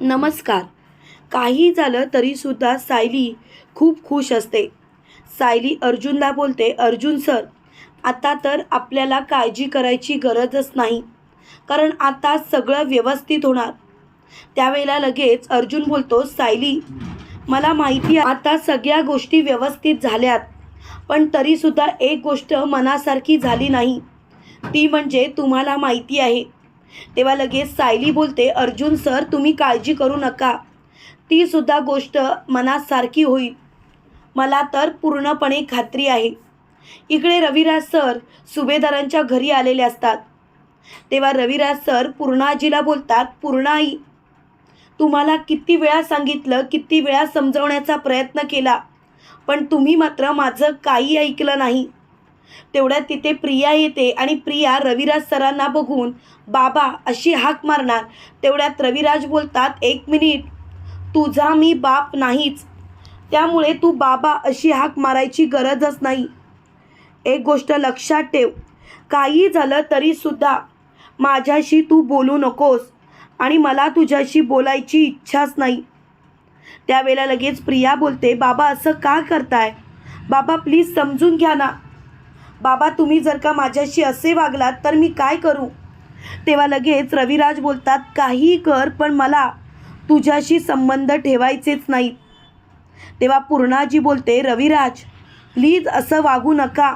नमस्कार. काही झालं तरीसुद्धा सायली खूप खुश असते. सायली अर्जुनला बोलते अर्जुन सर आता तर आपल्याला काळजी करायची गरजच नाही कारण आता सगळं व्यवस्थित होणार. त्यावेळेला लगेच अर्जुन बोलतो सायली मला माहिती आहे आता सगळ्या गोष्टी व्यवस्थित झाल्यात पण तरीसुद्धा एक गोष्ट मनासारखी झाली नाही. ती म्हणजे तुम्हाला माहिती आहे तेव्हा लगेच सायली बोलते अर्जुन सर तुम्ही काळजी करू नका. ती सुद्धा गोष्ट मनासारखी होईल. मला तर पूर्णपणे खात्री आहे. इकडे रविराज सर सुभेदारांच्या घरी आलेले असतात. तेव्हा रविराज सर पूर्णाजीला बोलतात पूर्णाई तुम्हाला किती वेळा सांगितलं किती वेळा समजवण्याचा प्रयत्न केला पण तुम्ही मात्र माझं काही ऐकलं नाही. तेवढ्यात तिथे प्रिया येते आणि प्रिया रविराज सरांना बघून बाबा अशी हाक मारणार. तेवढ्यात रविराज बोलतात एक मिनिट तुझा मी बाप नाहीच. त्यामुळे तू बाबा अशी हाक मारायची गरजच नाही. एक गोष्ट लक्षात ठेव काही झालं तरीसुद्धा माझ्याशी तू बोलू नकोस आणि मला तुझ्याशी बोलायची इच्छाच नाही. त्यावेळेला लगेच प्रिया बोलते बाबा असं का करताय? बाबा प्लीज समजून घ्या ना. बाबा तुम्ही जर का माझ्याशी असे वागलात तर मी काय करू? तेव्हा लगेच रविराज बोलतात काही कर पण मला तुझ्याशी संबंध ठेवायचेच नाहीत. तेव्हा पूर्णाजी बोलते रविराज प्लीज असं वागू नका.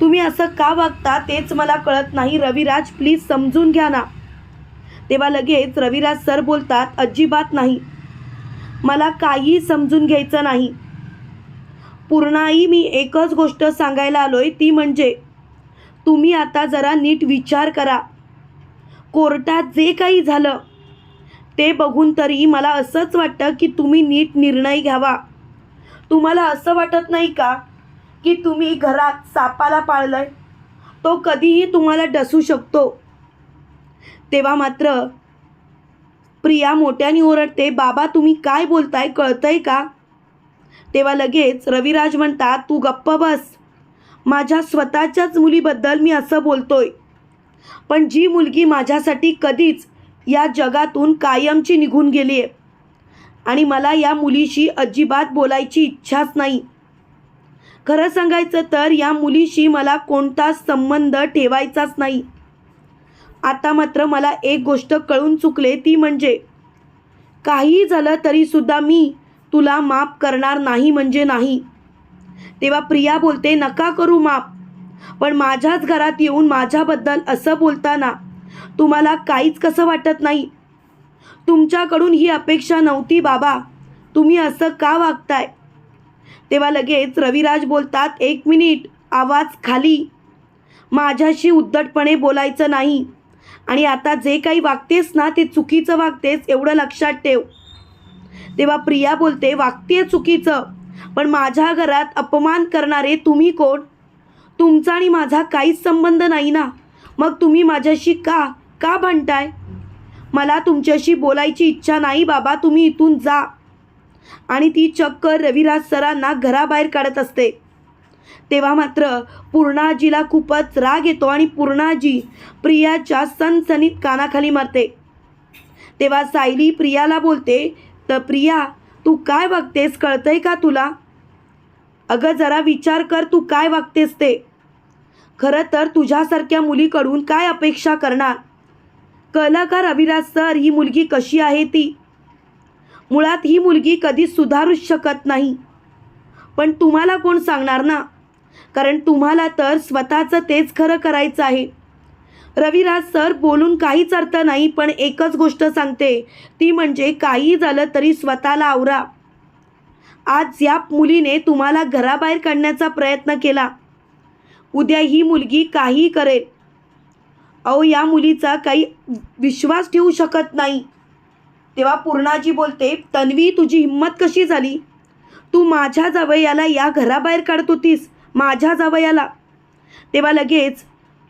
तुम्ही असं का वागता तेच मला कळत नाही. रविराज प्लीज समजून घ्या ना. तेव्हा लगेच रविराज सर बोलतात अजिबात नाही. मला काही समजून घ्यायचं नाही. पूर्णाई मी एकच गोष्ट सांगायला आलोय ती म्हणजे तुम्ही आता जरा नीट विचार करा. कोर्टात जे काही झालं ते बघून तरी मला असंच वाटतं की तुम्ही नीट निर्णय घ्यावा. तुम्हाला असं वाटत नाही का की तुम्ही घरात सापाला पाळलंय? तो कधीही तुम्हाला डसू शकतो. तेव्हा मात्र प्रिया मोठ्याने ओरडते बाबा तुम्ही काय बोलताय? कळतंय का? तेव्हा लगेच रविराज म्हणतात तू गप्प बस. माझ्या स्वतःच्याच मुलीबद्दल मी असं बोलतोय. पण जी मुलगी माझ्यासाठी कधीच या जगातून कायमची निघून गेली आहे आणि मला या मुलीशी अजिबात बोलायची इच्छाच नाही. खरं सांगायचं तर या मुलीशी मला कोणताच संबंध ठेवायचाच नाही. आता मात्र मला एक गोष्ट कळून चुकले ती म्हणजे काहीही झालं तरीसुद्धा मी तुला माफ करणार नाही म्हणजे नाही. तेव्हा प्रिया बोलते नका करू माफ. पण माझ्याच घरात येऊन माझ्याबद्दल असं बोलताना तुम्हाला काहीच कसं वाटत नाही? तुमच्याकडून ही अपेक्षा नव्हती बाबा. तुम्ही असं का वागताय? तेव्हा लगेच रविराज बोलतात एक मिनिट आवाज खाली. माझ्याशी उद्धटपणे बोलायचं नाही. आणि आता जे काही वागतेस ना ते चुकीचं वागतेस एवढं लक्षात ठेव. तेव्हा प्रिया बोलते वागते चुकीचं. पण माझ्या घरात अपमान करणारे तुम्ही कोण? तुमचा आणि माझा काहीच संबंध नाही ना. मग तुम्ही माझ्याशी का? का भांडताय? मला तुमच्याशी बोलायची इच्छा नाही बाबा तुम्ही इथून जा. आणि ती चक्क रविराज सरांना घराबाहेर काढत असते. तेव्हा मात्र पूर्णाजीला खूपच राग येतो आणि पूर्णाजी प्रियाच्या सनसनीत कानाखाली मारते. तेव्हा सायली प्रियाला बोलते तर प्रिया तू काय वागतेस? कळतंय का तुला? अगं जरा विचार कर तू काय वागतेस ते? खरं तर तुझ्यासारख्या मुलीकडून काय अपेक्षा करणार? कळलं का रविराज सर ही मुलगी कशी आहे ती? मुळात ही मुलगी कधीच सुधारूच शकत नाही. पण तुम्हाला कोण सांगणार ना? कारण तुम्हाला तर स्वतःचं तेच खरं करायचं आहे. रविराज सर बोलून काहीच अर्थ नाही पण एकच गोष्ट सांगते. ती म्हणजे काही झालं तरी स्वतःला आवरा. आज या मुलीने तुम्हाला घराबाहेर काढण्याचा प्रयत्न केला. उद्या ही मुलगी काही करेल. अहो या मुलीचा काही विश्वास ठेवू शकत नाही. तेव्हा पूर्णाजी बोलते तन्वी तुझी हिंमत कशी झाली? तू माझ्या जावयाला या घराबाहेर काढत होतीस माझ्या जावयाला तेव्हा लगेच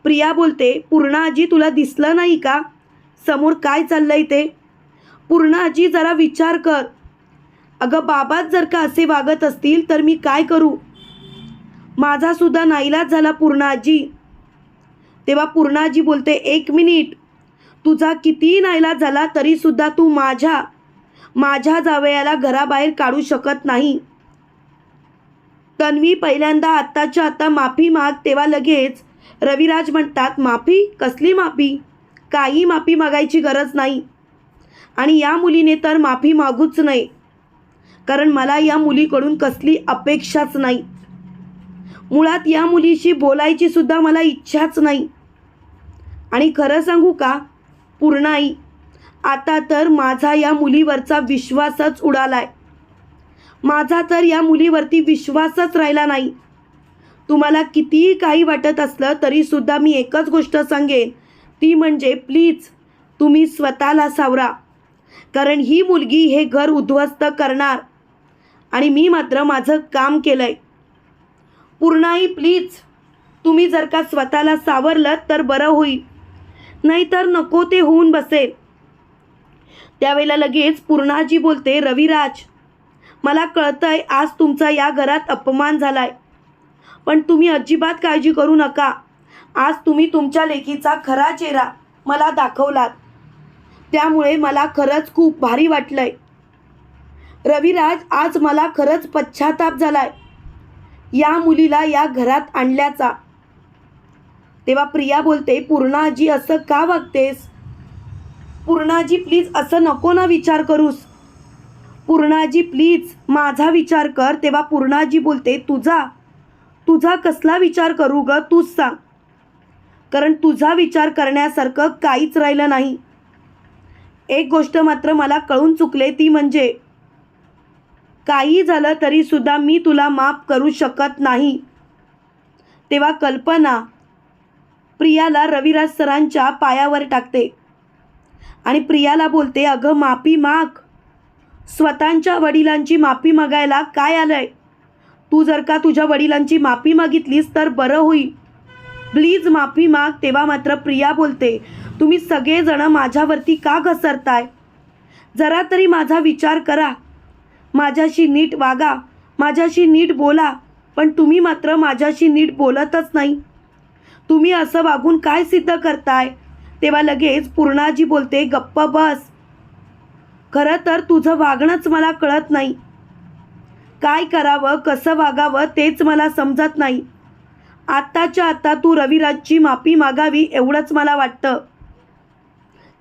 प्रिया बोलते पूर्णाजी तुला दिसलं नाही का? समोर काय चाललंय ते? पूर्णाजी जरा विचार कर. अगं बाबाच जर का असे वागत असतील तर मी काय करू? माझा सुद्धा नाईलाज झाला पूर्णाजी तेव्हा पूर्णाजी बोलते एक मिनिट. तुझा कितीही नाईलाज झाला तरीसुद्धा तू माझ्या माझ्या जावयाला घराबाहेर काढू शकत नाही. तन्वी पहिल्यांदा आत्ताच्या आत्ता माफी माग तेव्हा लगेच रविराज म्हणतात माफी? कसली माफी? काही माफी मागायची गरज नाही. आणि या मुलीने तर माफी मागूच नाही कारण मला या मुलीकडून कसली अपेक्षाच नाही. मुळात या मुलीशी बोलायची सुद्धा मला इच्छाच नाही. आणि खरं सांगू का? पूर्णाई आता तर माझा या मुलीवरचा विश्वासच उडालाय. माझा तर या मुलीवरती विश्वासच राहिला नाही. तुम्हाला कितीही काही वाटत असलं तरीसुद्धा मी एकच गोष्ट सांगेन. ती म्हणजे प्लीज तुम्ही स्वतःला सावरा. कारण ही मुलगी हे घर उद्ध्वस्त करणार. आणि मी मात्र माझं काम केलं आहे पूर्णाई प्लीज तुम्ही जर का स्वतःला सावरलं तर बरं होईल. नाहीतर नको ते होऊन बसेल. त्यावेळेला लगेच पूर्णाजी बोलते रविराज मला कळतंय आज तुमचा या घरात अपमान झालाय. पण तुम्ही अजिबात काळजी करू नका. आज तुम्ही तुमच्या लेकीचा खरा चेहरा मला दाखवलात. त्यामुळे मला खरंच खूप भारी वाटलंय. रविराज आज मला खरंच पश्चाताप झालाय. या मुलीला या घरात आणल्याचा. तेव्हा प्रिया बोलते पूर्णाजी असं का वागतेस? पूर्णाजी प्लीज असं नको ना विचार करूस. पूर्णाजी प्लीज माझा विचार कर. तेव्हा पूर्णाजी बोलते तुझा तुझा कसला विचार करू ग? तूच सांग. कारण तुझा विचार करण्यासारखं काहीच राहिलं नाही. एक गोष्ट मात्र मला कळून चुकले ती म्हणजे काही झालं तरी सुद्धा मी तुला माफ करू शकत नाही. तेव्हा कल्पना प्रियाला रविराज सरांच्या पायावर टाकते आणि प्रियाला बोलते अगं माफी माग. स्वतःच्या वडिलांची माफी मागायला काय आलं आहे तू जर का तुझ्या वडिलांची माफी मागितलीस तर बरं होईल. प्लीज माफी माग तेव्हा मात्र प्रिया बोलते तुम्ही सगळेजणं माझ्यावरती का घसरताय? जरा तरी माझा विचार करा. माझ्याशी नीट वागा माझ्याशी नीट बोला पण तुम्ही मात्र माझ्याशी नीट बोलतच नाही. तुम्ही असं वागून काय सिद्ध करताय? तेव्हा लगेच पूर्णाजी बोलते गप्प बस. खरं तर तुझं वागणंच मला कळत नाही. काय करावं कसं वागावं तेच मला समजत नाही. आत्ताच्या आत्ता तू रविराजची माफी मागावी एवढंच मला वाटतं.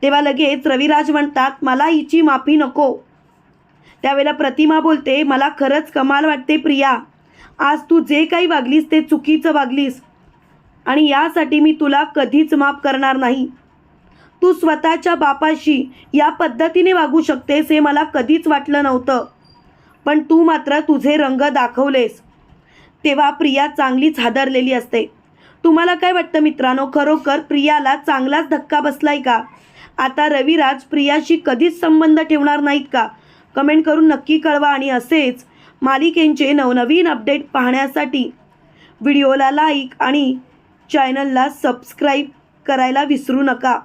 तेव्हा लगेच रविराज म्हणतात मला हिची माफी नको. त्यावेळेला प्रतिमा बोलते मला खरंच कमाल वाटते प्रिया. आज तू जे काही वागलीस ते चुकीचं वागलीस. आणि यासाठी मी तुला कधीच माफ करणार नाही. तू स्वतःच्या बापाशी या पद्धतीने वागू शकतेस हे मला कधीच वाटलं नव्हतं. पण तू मात्र तुझे रंग दाखवलेस. तेव्हा प्रिया चांगलीच हादरलेली असते. तुम्हाला काय वाटतं मित्रांनो? खरोखर प्रियाला चांगलाच धक्का बसलाय का? आता रविराज प्रियाशी कधीच संबंध ठेवणार नाहीत का? कमेंट करून नक्की कळवा आणि असेच मालिकेंचे नवनवीन अपडेट पाहण्यासाठी व्हिडिओला लाईक आणि चॅनलला सबस्क्राईब करायला विसरू नका.